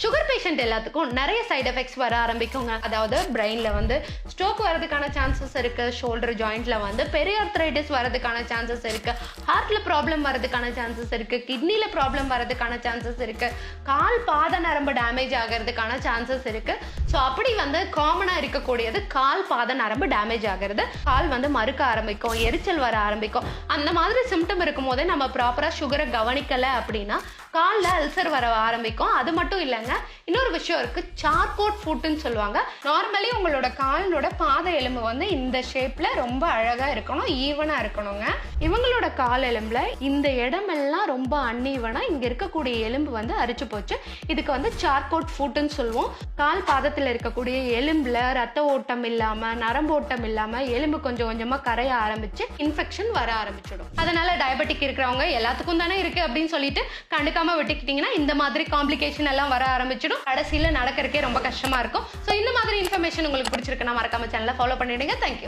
Sugar patient எல்லாத்துக்கும் நிறைய side effects வர ஆரம்பிக்குங்க. அதாவது பிரெயினில் வந்து ஸ்ட்ரோக் வரதுக்கான சான்சஸ் இருக்குது ஷோல்டர் ஜாயிண்ட்டில் வந்து பெரிய arthritis வரதுக்கான சான்சஸ் இருக்குது ஹார்ட்டில் ப்ராப்ளம் வரதுக்கான சான்சஸ் இருக்குது கிட்னியில் ப்ராப்ளம் வரதுக்கான சான்சஸ் இருக்குது கால் பாத நரம்பு டேமேஜ் ஆகிறதுக்கான சான்சஸ் இருக்குது ஸோ அப்படி வந்து காமனாக இருக்கக்கூடியது கால் பாத நரம்பு டேமேஜ் ஆகிறது கால் வந்து மறுக்க ஆரம்பிக்கும் எரிச்சல் வர ஆரம்பிக்கும். அந்த மாதிரி சிம்டம் இருக்கும் போதே நம்ம ப்ராப்பராக சுகரை கவனிக்கலை அப்படின்னா காலில் அல்சர் வர ஆரம்பிக்கும். அது மட்டும் இல்லைங்க இன்னொரு விஷயம் இருக்குது சார்கோட் ஃபுட்டுன்னு சொல்லுவாங்க. நார்மலி உங்களோட காலோட பாத எலும்பு வந்து இந்த ஷேப்பில் ரொம்ப அழகாக இருக்கணும் ஈவனாக இருக்கணுங்க. இவங்களோட கால் எலும்பில் இந்த இடமெல்லாம் ரொம்ப அன்ஈவனாக இங்கே இருக்கக்கூடிய எலும்பு வந்து அரிச்சு போச்சு. இதுக்கு வந்து சார்கோட் ஃபுட்டுன்னு சொல்லுவோம். கால் பாதத்தில் இருக்கக்கூடிய எலும்பில் ரத்த ஓட்டம் இல்லாமல் நரம்பு ஓட்டம் இல்லாமல் எலும்பு கொஞ்சம் கொஞ்சமாக கரைய ஆரம்பிச்சு இன்ஃபெக்ஷன் வர ஆரம்பிச்சிடும். அதனால் டயபெட்டிக் இருக்கிறவங்க எல்லாத்துக்கும் தானே இருக்குது அப்படின்னு சொல்லிட்டு கண்டுக்காம விட்டுக்கிட்டீங்கன்னா இந்த மாதிரி காம்ப்ளிகேஷன் எல்லாம் வர ஆரம்பிச்சிடும். கடைசியில் நடக்கிறக்கே ரொம்ப கஷ்டமா இருக்கும். ஸோ இந்த மாதிரி இன்ஃபர்மேஷன் உங்களுக்கு பிடிச்சிருக்குன்னா மறக்காம சேனலை ஃபாலோ பண்ணிவிடுங்க தேங்க்யூ